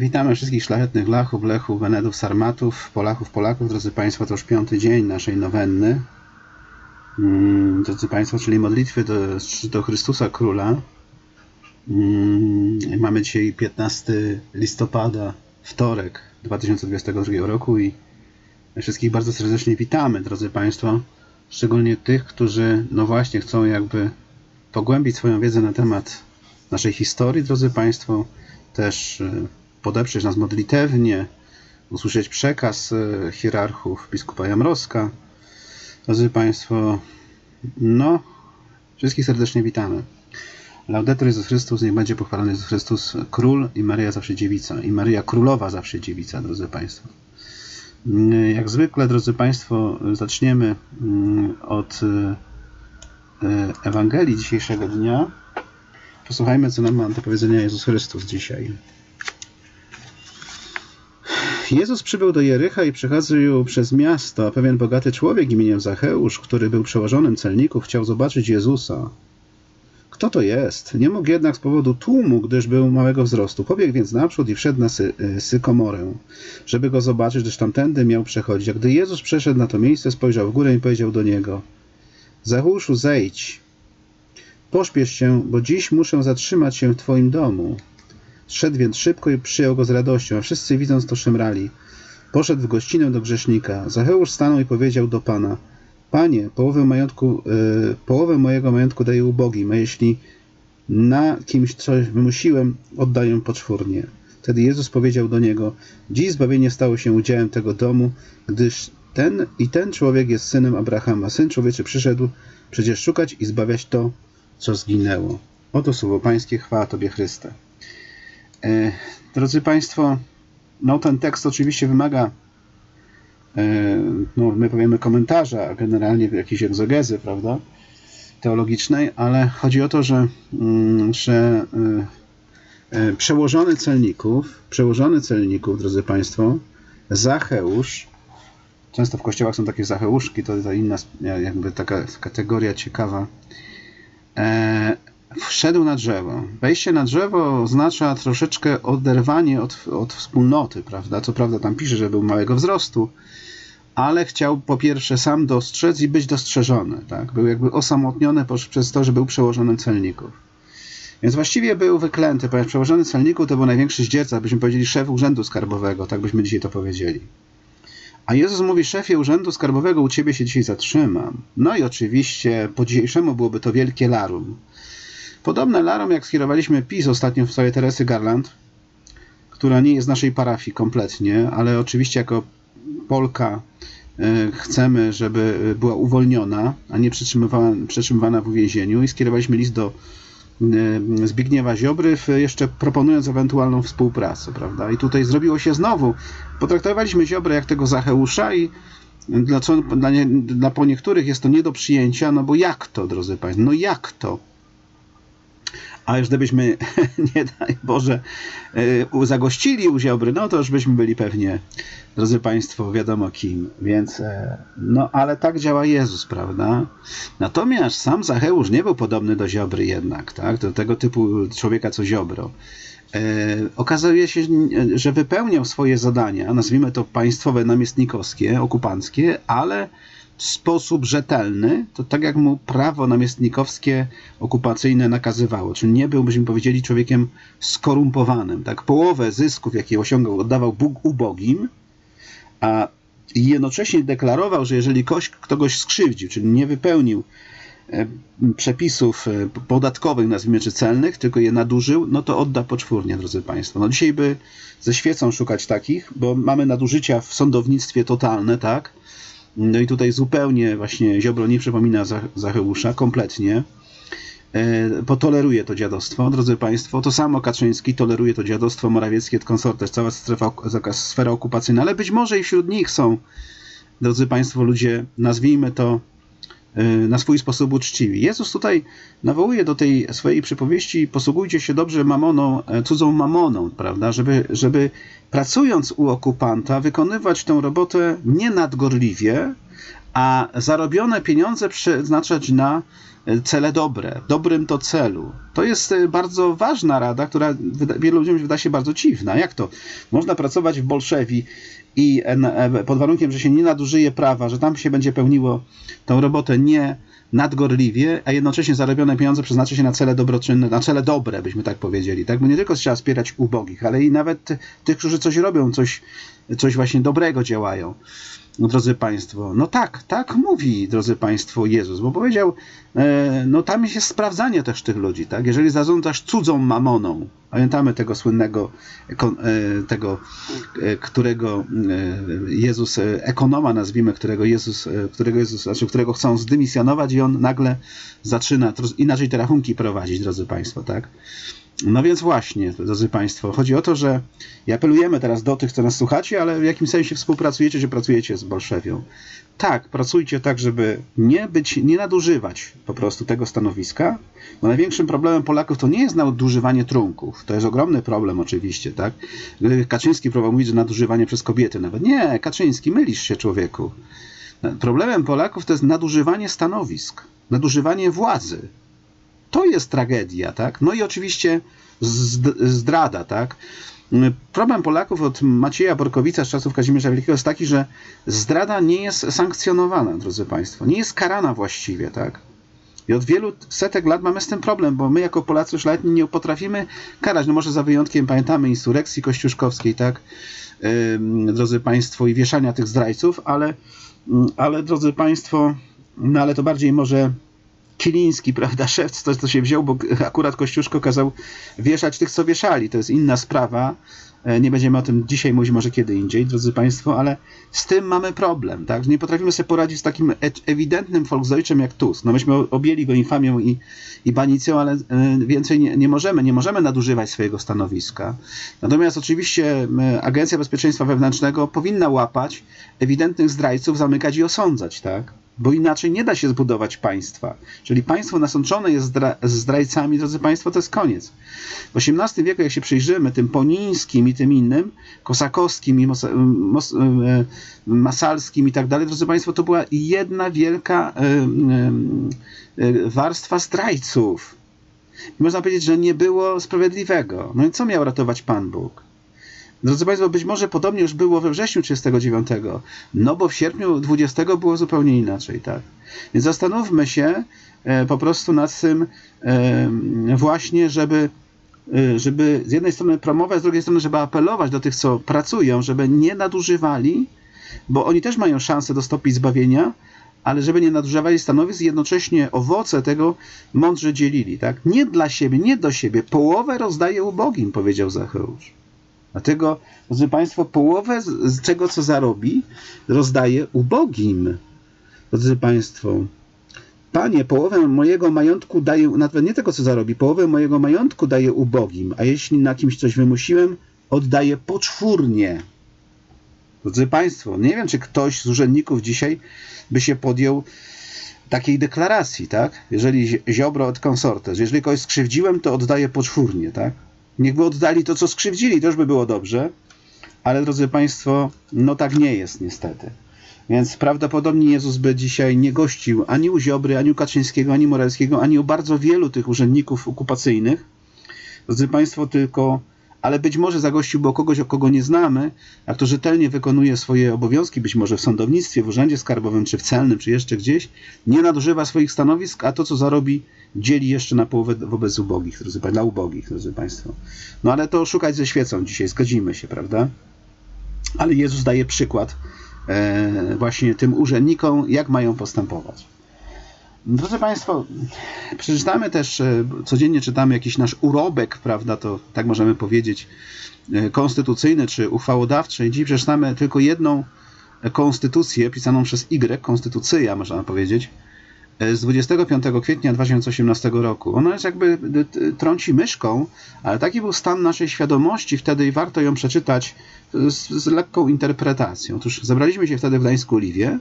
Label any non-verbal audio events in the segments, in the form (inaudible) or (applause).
Witamy wszystkich szlachetnych Lachów, Lechów, Wenedów, Sarmatów, Polachów, Polaków. Drodzy Państwo, to już piąty dzień naszej nowenny. Mm, Drodzy Państwo, czyli modlitwy do, do Chrystusa Króla. Mm, Mamy dzisiaj 15 listopada, wtorek 2022 roku i wszystkich bardzo serdecznie witamy, drodzy Państwo. Szczególnie tych, którzy, no właśnie, chcą jakby pogłębić swoją wiedzę na temat naszej historii, drodzy Państwo, też e, podeprzeć nas modlitewnie, usłyszeć przekaz e, hierarchów biskupa Jamroska. Drodzy Państwo, no, wszystkich serdecznie witamy. Laudetur Jezus Chrystus, niech będzie pochwalony Jezus Chrystus, Król i Maryja zawsze dziewica. I Maryja Królowa zawsze dziewica, drodzy Państwo. Mm, Jak zwykle, drodzy Państwo, zaczniemy mm, od e, Ewangelii dzisiejszego dnia. Posłuchajmy, co nam ma do powiedzenia Jezus Chrystus dzisiaj. Jezus przybył do Jericha i przechodził przez miasto, a pewien bogaty człowiek imieniem Zacheusz, który był przełożonym celników, chciał zobaczyć Jezusa. Kto to jest? Nie mógł jednak z powodu tłumu, gdyż był małego wzrostu. Pobiegł więc naprzód i wszedł na sy y, sykomorę, żeby go zobaczyć, gdyż tamtędy miał przechodzić. A gdy Jezus przeszedł na to miejsce, spojrzał w górę i powiedział do niego: Zacheuszu, zejdź, pośpiesz się, bo dziś muszę zatrzymać się w twoim domu. Szedł więc szybko i przyjął go z radością, a wszyscy widząc to szemrali. Poszedł w gościnę do grzesznika. Zacheusz stanął i powiedział do Pana: Panie, połowę, majątku, y, połowę mojego majątku daję ubogim, a jeśli na kimś coś wymusiłem, oddaję poczwórnie. Wtedy Jezus powiedział do niego: Dziś zbawienie stało się udziałem tego domu, gdyż ten i ten człowiek jest synem Abrahama. Syn człowieczy przyszedł przecież szukać i zbawiać to, co zginęło. Oto słowo Pańskie, chwała Tobie Chryste. E, Drodzy Państwo, no ten tekst oczywiście wymaga, e, no my powiemy komentarza, generalnie jakiejś egzogezy, prawda, teologicznej, ale chodzi o to, że, mm, że e, przełożony celników, przełożony celników, drodzy Państwo, Zacheusz, często w kościołach są takie Zacheuszki, to, to inna jakby taka kategoria ciekawa, wszedł na drzewo. Wejście na drzewo oznacza troszeczkę oderwanie od, od wspólnoty, prawda? Co prawda tam pisze, że był małego wzrostu, ale chciał po pierwsze sam dostrzec i być dostrzeżony, tak? Był jakby osamotniony przez to, że był przełożonym celników. Więc właściwie był wyklęty, ponieważ przełożony celników to był największy zdzierca, byśmy powiedzieli szef urzędu skarbowego, tak byśmy dzisiaj to powiedzieli. A Jezus mówi, szefie urzędu skarbowego, u ciebie się dzisiaj zatrzymam. No i oczywiście po dzisiejszemu byłoby to wielkie larum. Podobne larum, jak skierowaliśmy PiS ostatnio w sprawie Teresy Garland, która nie jest naszej parafii kompletnie, ale oczywiście jako Polka e, chcemy, żeby była uwolniona, a nie przetrzymywana, w uwięzieniu i skierowaliśmy list do e, Zbigniewa Ziobry, jeszcze proponując ewentualną współpracę, prawda? I tutaj zrobiło się znowu, potraktowaliśmy Ziobrę jak tego Zacheusza i dla, co, dla, nie, dla po niektórych jest to nie do przyjęcia, no bo jak to, drodzy Państwo, no jak to? A już gdybyśmy, (laughs) nie daj Boże, y, zagościli u Ziobry, no to już byśmy byli pewnie, drodzy Państwo, wiadomo kim. Więc, e, no ale tak działa Jezus, prawda? Natomiast sam Zacheusz nie był podobny do Ziobry jednak, tak? Do tego typu człowieka co Ziobro. E, okazuje się, że wypełniał swoje zadania, nazwijmy to państwowe, namiestnikowskie, okupanckie, ale sposób rzetelny, to tak jak mu prawo namiestnikowskie okupacyjne nakazywało. Czyli nie był, byśmy powiedzieli, człowiekiem skorumpowanym. Tak, połowę zysków, jakie osiągał, oddawał Bóg ubogim, a jednocześnie deklarował, że jeżeli ktoś kogoś skrzywdził, czyli nie wypełnił e, przepisów e, podatkowych, nazwijmy, czy celnych, tylko je nadużył, no to odda poczwórnie, drodzy Państwo. No dzisiaj by ze świecą szukać takich, bo mamy nadużycia w sądownictwie totalne, tak? No i tutaj zupełnie właśnie Ziobro nie przypomina Zach- Zacheusza, kompletnie. E, Potoleruje to dziadostwo, drodzy Państwo. To samo Kaczyński toleruje to dziadostwo, Morawieckie, konsortes, cała strefa, sfera okupacyjna, ale być może i wśród nich są, drodzy Państwo, ludzie, nazwijmy to na swój sposób uczciwi. Jezus tutaj nawołuje do tej swojej przypowieści, posługujcie się dobrze mamoną, e, cudzą mamoną, prawda, żeby, żeby pracując u okupanta wykonywać tę robotę nie nadgorliwie, a zarobione pieniądze przeznaczać na cele dobre, dobrym to celu. To jest e, bardzo ważna rada, która wielu ludziom wyda się bardzo dziwna. Jak to? Można pracować w Bolszewi i e, pod warunkiem, że się nie nadużyje prawa, że tam się będzie pełniło tą robotę nie nadgorliwie, a jednocześnie zarobione pieniądze przeznaczy się na cele dobroczynne, na cele dobre, byśmy tak powiedzieli. Tak? Bo nie tylko trzeba wspierać ubogich, ale i nawet tych, którzy coś robią, coś, coś właśnie dobrego działają. No, drodzy Państwo, no tak, tak mówi, drodzy Państwo, Jezus, bo powiedział, e, no tam jest sprawdzanie też tych ludzi, tak? Jeżeli zarządzasz cudzą mamoną, pamiętamy tego słynnego, e, tego, e, którego Jezus, ekonoma nazwijmy, którego Jezus, którego Jezus, znaczy którego chcą zdymisjonować i on nagle zaczyna inaczej te rachunki prowadzić, drodzy Państwo, tak? No więc właśnie, drodzy Państwo, chodzi o to, że i apelujemy teraz do tych, co nas słuchacie, ale w jakim sensie współpracujecie, czy pracujecie z Bolszewią. Tak, pracujcie tak, żeby nie być, nie nadużywać po prostu tego stanowiska, bo największym problemem Polaków to nie jest nadużywanie trunków. To jest ogromny problem oczywiście, tak? Kaczyński próbował mówić, że nadużywanie przez kobiety nawet. Nie, Kaczyński, mylisz się człowieku. Problemem Polaków to jest nadużywanie stanowisk, nadużywanie władzy. To jest tragedia, tak? No i oczywiście zdrada, tak? Problem Polaków od Macieja Borkowica z czasów Kazimierza Wielkiego jest taki, że zdrada nie jest sankcjonowana, drodzy Państwo, nie jest karana właściwie, tak? I od wielu setek lat mamy z tym problem, bo my jako Polacy szlachetni nie potrafimy karać, no może za wyjątkiem pamiętamy insurekcji kościuszkowskiej, tak, yy, drodzy Państwo, i wieszania tych zdrajców, ale, yy, ale drodzy Państwo, no ale to bardziej może Kiliński, prawda, (laughs) szef, to, to się wziął, bo akurat Kościuszko kazał wieszać tych, co wieszali. To jest inna sprawa. E, nie będziemy o tym dzisiaj mówić, może kiedy indziej, drodzy Państwo, ale z tym mamy problem, tak? Nie potrafimy sobie poradzić z takim e, ewidentnym Volksdeutschem jak Tusk. No myśmy objęli go infamią i, i banicją, ale e, więcej nie, nie możemy, nie możemy nadużywać swojego stanowiska. Natomiast oczywiście Agencja Bezpieczeństwa Wewnętrznego powinna łapać ewidentnych zdrajców, zamykać i osądzać, tak? Bo inaczej nie da się zbudować państwa. Czyli państwo nasączone jest zdra zdrajcami, drodzy Państwo, to jest koniec. W XVIII wieku, jak się przyjrzymy tym Ponińskim i tym innym, Kosakowskim i e, Masalskim i tak dalej, drodzy Państwo, to była jedna wielka e, e, warstwa zdrajców. I można powiedzieć, że nie było sprawiedliwego. No i co miał ratować Pan Bóg? Drodzy Państwo, być może podobnie już było we wrześniu 39, no bo w sierpniu 20 było zupełnie inaczej, tak? Więc zastanówmy się e, po prostu nad tym e, właśnie, żeby, e, żeby z jednej strony promować, z drugiej strony, żeby apelować do tych, co pracują, żeby nie nadużywali, bo oni też mają szansę dostąpić zbawienia, ale żeby nie nadużywali stanowisk i jednocześnie owoce tego mądrze dzielili, tak? Nie dla siebie, nie do siebie. Połowę rozdaje ubogim, powiedział Zacheusz. Dlatego, drodzy Państwo, połowę z, z czego, co zarobi, rozdaje ubogim. Drodzy Państwo, Panie, połowę mojego majątku daję, nawet nie tego, co zarobi, połowę mojego majątku daję ubogim, a jeśli na kimś coś wymusiłem, oddaję poczwórnie. Drodzy Państwo, nie wiem, czy ktoś z urzędników dzisiaj by się podjął takiej deklaracji, tak? Jeżeli Ziobro od konsortes, jeżeli kogoś skrzywdziłem, to oddaję poczwórnie, tak? Niechby oddali to, co skrzywdzili, to już by było dobrze. Ale drodzy Państwo, no tak nie jest niestety. Więc prawdopodobnie Jezus by dzisiaj nie gościł ani u Ziobry, ani u Kaczyńskiego, ani Morelskiego, ani u bardzo wielu tych urzędników okupacyjnych. Drodzy Państwo, tylko, ale być może zagościłby o kogoś, o kogo nie znamy, a kto rzetelnie wykonuje swoje obowiązki, być może w sądownictwie, w urzędzie skarbowym, czy w celnym, czy jeszcze gdzieś, nie nadużywa swoich stanowisk, a to, co zarobi, dzieli jeszcze na połowę wobec ubogich, dla ubogich, drodzy Państwo. No ale to szukać ze świecą dzisiaj, zgodzimy się, prawda? Ale Jezus daje przykład e, właśnie tym urzędnikom, jak mają postępować. Drodzy Państwo, przeczytamy też, e, codziennie czytamy jakiś nasz urobek, prawda, to tak możemy powiedzieć, e, konstytucyjny czy uchwałodawczy. I dziś przeczytamy tylko jedną konstytucję pisaną przez Y, konstytucja, można powiedzieć, z 25 kwietnia 2018 roku. Ona jest jakby trąci myszką, ale taki był stan naszej świadomości wtedy i warto ją przeczytać z, z lekką interpretacją. Otóż zebraliśmy się wtedy w Gdańsku Liwie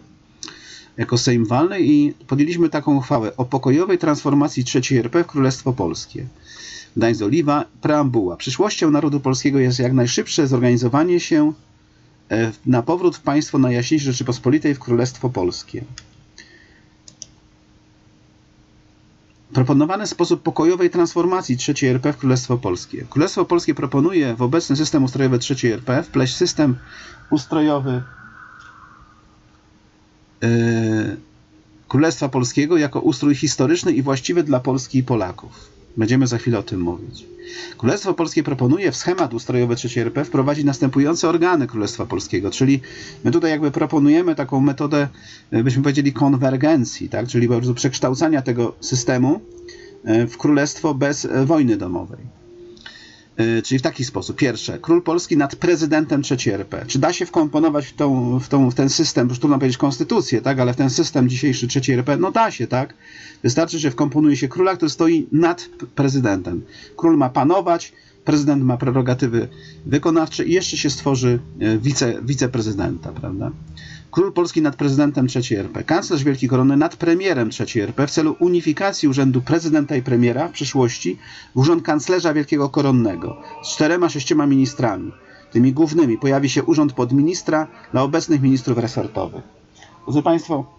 jako Sejm Walny i podjęliśmy taką uchwałę o pokojowej transformacji III RP w Królestwo Polskie. Gdańsk Oliwa, preambuła. Przyszłością narodu polskiego jest jak najszybsze zorganizowanie się e, na powrót w państwo Najjaśniejszej Rzeczypospolitej w Królestwo Polskie. Proponowany sposób pokojowej transformacji III RP w Królestwo Polskie. Królestwo Polskie proponuje w obecny system ustrojowy III RP wpleść system ustrojowy Królestwa Polskiego jako ustrój historyczny i właściwy dla Polski i Polaków. Będziemy za chwilę o tym mówić. Królestwo Polskie proponuje w schemat ustrojowy III RP wprowadzić następujące organy Królestwa Polskiego, czyli my tutaj jakby proponujemy taką metodę, e, byśmy powiedzieli, konwergencji, tak? czyli po prostu przekształcania tego systemu e, w królestwo bez wojny domowej. Czyli w taki sposób. Pierwsze, król polski nad prezydentem III RP. Czy da się wkomponować w, tą, w, tą, w ten system, już trudno powiedzieć konstytucję, tak, ale w ten system dzisiejszy III RP, no da się, tak. Wystarczy, że wkomponuje się króla, który stoi nad prezydentem. Król ma panować, prezydent ma prerogatywy wykonawcze i jeszcze się stworzy wice, wiceprezydenta, prawda? Król Polski nad prezydentem III RP, kanclerz Wielki Korony nad premierem III RP w celu unifikacji urzędu prezydenta i premiera w przyszłości w urząd kanclerza Wielkiego Koronnego z czterema, sześcioma ministrami. Tymi głównymi pojawi się urząd podministra dla obecnych ministrów resortowych. Drodzy Państwo,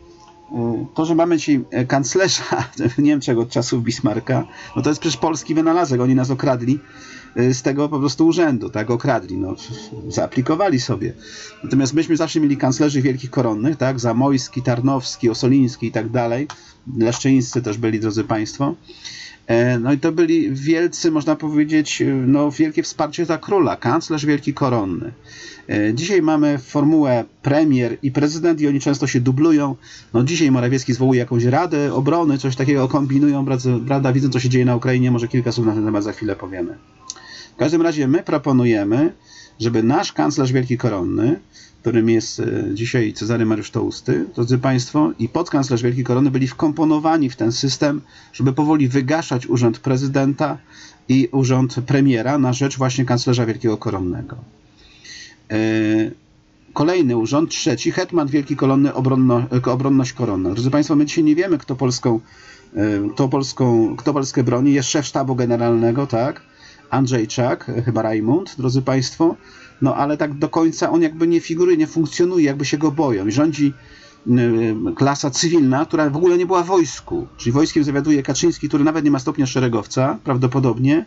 to, że mamy dzisiaj kanclerza (laughs) w Niemczech od czasów Bismarcka, no to jest przecież polski wynalazek. Oni nas okradli Y, z tego po prostu urzędu, tak, okradli, no, zaaplikowali sobie. Natomiast myśmy zawsze mieli kanclerzy wielkich koronnych, tak, Zamojski, Tarnowski, Osoliński i tak dalej, Leszczyńscy też byli, drodzy Państwo. E, no i to byli wielcy, można powiedzieć, y, no, wielkie wsparcie dla króla, kanclerz wielki koronny. E, dzisiaj mamy formułę premier i prezydent i oni często się dublują. No dzisiaj Morawiecki zwołuje jakąś radę obrony, coś takiego kombinują, prawda, widzą co się dzieje na Ukrainie, może kilka słów na ten temat za chwilę powiemy. W każdym razie my proponujemy, żeby nasz kanclerz wielki koronny, którym jest e, dzisiaj Cezary Mariusz Tołsty, drodzy Państwo, i podkanclerz wielki koronny byli wkomponowani w ten system, żeby powoli wygaszać urząd prezydenta i urząd premiera na rzecz właśnie kanclerza wielkiego koronnego. E, kolejny urząd, trzeci, hetman wielki koronny, obronno, obronność koronna. Drodzy Państwo, my dzisiaj nie wiemy, kto Polską, e, kto Polską, kto Polskę broni. Jest szef sztabu generalnego, tak? Andrzejczak, chyba Rajmund, drodzy Państwo, no ale tak do końca on jakby nie figuruje, nie funkcjonuje, jakby się go boją. I rządzi klasa cywilna, która w ogóle nie była wojsku. Czyli wojskiem zawiaduje Kaczyński, który nawet nie ma stopnia szeregowca, prawdopodobnie.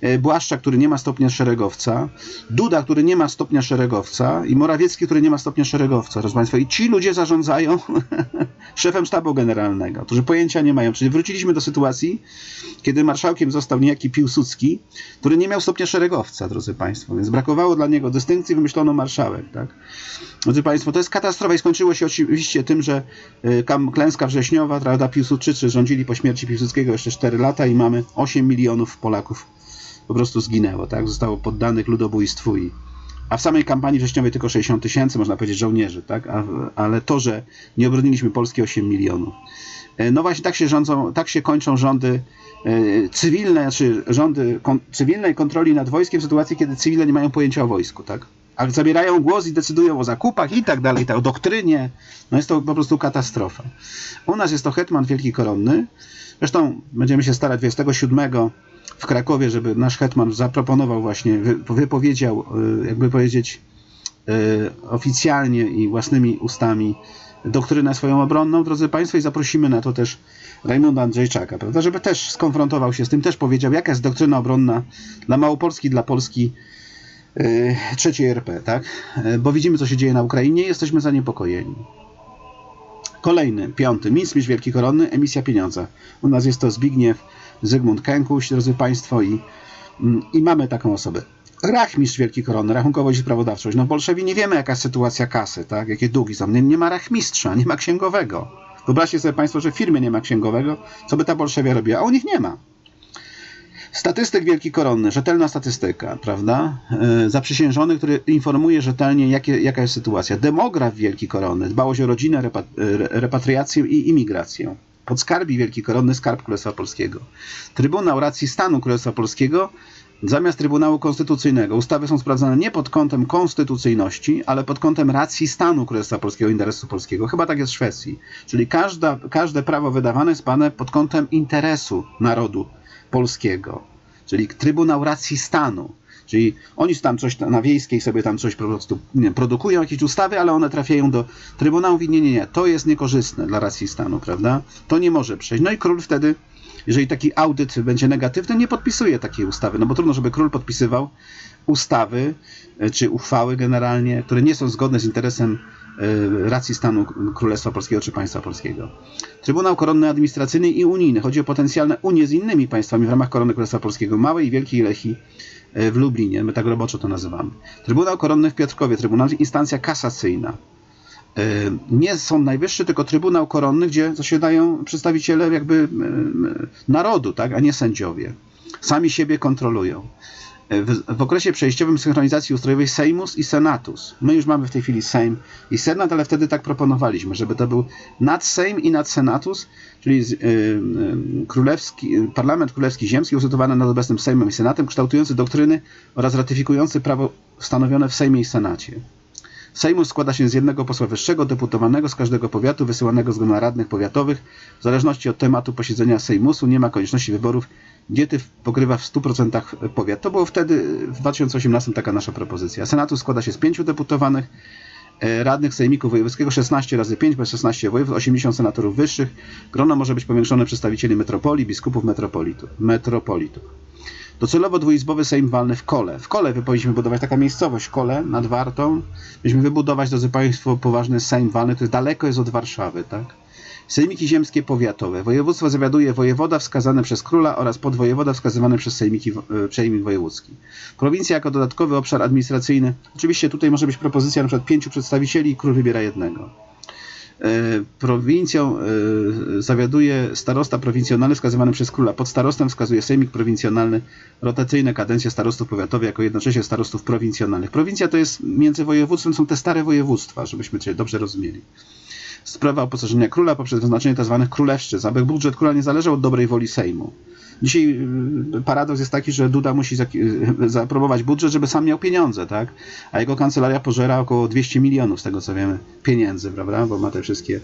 E, Błaszcza, który nie ma stopnia szeregowca. Duda, który nie ma stopnia szeregowca. I Morawiecki, który nie ma stopnia szeregowca. Proszę Państwa. I ci ludzie zarządzają (laughs) szefem sztabu generalnego, którzy pojęcia nie mają. Czyli wróciliśmy do sytuacji, kiedy marszałkiem został niejaki Piłsudski, który nie miał stopnia szeregowca, drodzy Państwo. Więc brakowało dla niego dystynkcji, wymyślono marszałek. Tak? Drodzy Państwo, to jest katastrofa i skończyło się oczywiście tym, że y, klęska wrześniowa, prawda, Piłsudczycy rządzili po śmierci Piłsudskiego jeszcze 4 lata i mamy 8 milionów Polaków po prostu zginęło, tak? Zostało poddanych ludobójstwu i a w samej kampanii wrześniowej tylko 60 tysięcy, można powiedzieć, żołnierzy, tak? A, ale to, że nie obroniliśmy Polski 8 milionów. E, no właśnie tak się rządzą, tak się kończą rządy e, cywilne, znaczy rządy kon, cywilnej kontroli nad wojskiem w sytuacji, kiedy cywile nie mają pojęcia o wojsku, tak? A zabierają głos i decydują o zakupach i tak dalej, tak, o doktrynie. No jest to po prostu katastrofa. U nas jest to hetman wielki koronny. Zresztą będziemy się starać 27 w Krakowie, żeby nasz hetman zaproponował właśnie, wypowiedział, y, jakby powiedzieć, y, oficjalnie i własnymi ustami doktrynę swoją obronną, drodzy Państwo, i zaprosimy na to też Rajmunda Andrzejczaka, prawda, żeby też skonfrontował się z tym, też powiedział, jaka jest doktryna obronna dla Małopolski, dla Polski trzeciej RP, tak? Bo widzimy, co się dzieje na Ukrainie jesteśmy zaniepokojeni. Kolejny, piąty, Mistrz Wielki Koronny, emisja pieniądza. U nas jest to Zbigniew Zygmunt Kękuś, drodzy Państwo, i, mm, i mamy taką osobę. Rachmistrz Wielki Korony, rachunkowość i sprawodawczość. No w Bolszewie nie wiemy, jaka jest sytuacja kasy, tak? jakie długi są. Nie, nie ma rachmistrza, nie ma księgowego. Wyobraźcie sobie Państwo, że w firmie nie ma księgowego, co by ta Bolszewia robiła, a u nich nie ma. Statystyk Wielki Koronny, rzetelna statystyka, prawda? Yy, zaprzysiężony, który informuje rzetelnie, jakie, jaka jest sytuacja. Demograf Wielki Koronny, dbałość o rodzinę, repat, repatriację i imigrację. Podskarbi Wielki Koronny Skarb Królestwa Polskiego. Trybunał Racji Stanu Królestwa Polskiego zamiast Trybunału Konstytucyjnego. Ustawy są sprawdzane nie pod kątem konstytucyjności, ale pod kątem racji stanu Królestwa Polskiego, interesu polskiego. Chyba tak jest w Szwecji. Czyli każda, każde prawo wydawane jest pane pod kątem interesu narodu polskiego. Czyli Trybunał Racji Stanu. Czyli oni tam coś na wiejskiej sobie tam coś po prostu produkują, jakieś ustawy, ale one trafiają do Trybunału i nie, nie, nie, to jest niekorzystne dla racji stanu, prawda? To nie może przejść. No i król wtedy, jeżeli taki audyt będzie negatywny, nie podpisuje takiej ustawy, no bo trudno, żeby król podpisywał ustawy e, czy uchwały generalnie, które nie są zgodne z interesem racji stanu Królestwa Polskiego czy państwa polskiego. Trybunał Koronny Administracyjny i Unijny. Chodzi o potencjalne unie z innymi państwami w ramach Korony Królestwa Polskiego, Małej i Wielkiej Lechii e, w Lublinie. My tak roboczo to nazywamy. Trybunał Koronny w Piotrkowie. Trybunał instancja kasacyjna. E, Nie Sąd Najwyższy, tylko Trybunał Koronny, gdzie zasiadają przedstawiciele jakby e, e, narodu, tak, a nie sędziowie. Sami siebie kontrolują. E, W, w okresie przejściowym synchronizacji ustrojowej Sejmus i Senatus. My już mamy w tej chwili Sejm i Senat, ale wtedy tak proponowaliśmy, żeby to był nad Sejm i nad Senatus, czyli y, y, królewski, Parlament Królewski Ziemski usytuowany nad obecnym Sejmem i Senatem, kształtujący doktryny oraz ratyfikujący prawo stanowione w Sejmie i Senacie. Sejmu składa się z jednego posła wyższego, deputowanego z każdego powiatu, wysyłanego z grona radnych powiatowych. W zależności od tematu posiedzenia Sejmusu nie ma konieczności wyborów. Diety pokrywa w 100% powiat. To było wtedy, w 2018, taka nasza propozycja. Senatu składa się z pięciu deputowanych, e, radnych Sejmiku Wojewódzkiego 16 razy 5, bez 16 województw, 80 senatorów wyższych. Grono może być powiększone przedstawicieli metropolii, biskupów metropolitów. metropolitów. Docelowo dwuizbowy Sejm walny w Kole. W Kole powinniśmy budować taka miejscowość, Kole nad Wartą. Myśmy wybudować, drodzy Państwo, poważny Sejm walny, jest daleko jest od Warszawy, tak? Sejmiki ziemskie powiatowe. Województwo zawiaduje wojewoda wskazany przez króla oraz podwojewoda wskazywany przez sejmiki, wo- e, sejmik wojewódzki. Prowincja jako dodatkowy obszar administracyjny. Oczywiście tutaj może być propozycja przykład pięciu przedstawicieli i król wybiera jednego. E, Prowincją e, zawiaduje starosta prowincjonalny wskazywany przez króla. Pod starostem wskazuje sejmik prowincjonalny, rotacyjne kadencje starostów powiatowych jako jednocześnie starostów prowincjonalnych. Prowincja to jest między województwem, są te stare województwa, żebyśmy cię dobrze rozumieli. Sprawa oposażenia króla poprzez wyznaczenie tzw. królewszczyzn, aby budżet króla nie zależał od dobrej woli Sejmu. Dzisiaj y, paradoks jest taki, że Duda musi zaki- zaaprobować budżet, żeby sam miał pieniądze, tak? A jego kancelaria pożera około 200 milionów, z tego co wiemy, pieniędzy, prawda? Bo ma te wszystkie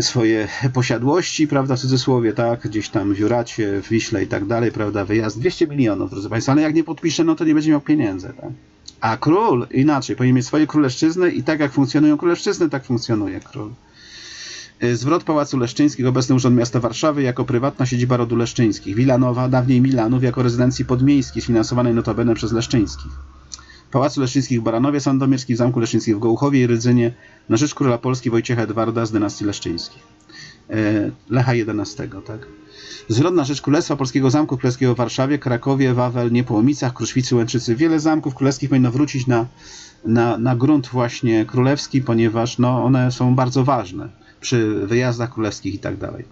swoje posiadłości, prawda, w cudzysłowie, tak, gdzieś tam w Juracie, w Wiśle i tak dalej, prawda, wyjazd 200 milionów, drodzy Państwo, ale jak nie podpisze, no to nie będzie miał pieniędzy, tak. A król inaczej, powinien mieć swoje królewszczyzny i tak jak funkcjonują królewszczyzny, tak funkcjonuje król. Y, Zwrot Pałacu Leszczyńskich, obecny Urząd Miasta Warszawy, jako prywatna siedziba rodu Leszczyńskich. Wilanowa, dawniej Milanów, jako rezydencji podmiejskiej, sfinansowanej notabene przez Leszczyńskich. Pałacu Leszczyńskich w Baranowie Sandomierskich, Zamku Leszczyńskich w Gołuchowie i Rydzynie na rzecz króla Polski Wojciecha Edwarda z dynastii Leszczyńskich. E, Lecha XI, tak? Zwrot na rzecz Królestwa Polskiego Zamku Królewskiego w Warszawie, Krakowie, Wawel, Niepołomicach, Kruszwicy, Łęczycy. Wiele zamków królewskich powinno wrócić na, na, na grunt właśnie królewski, ponieważ no, one są bardzo ważne przy wyjazdach królewskich i tak dalej.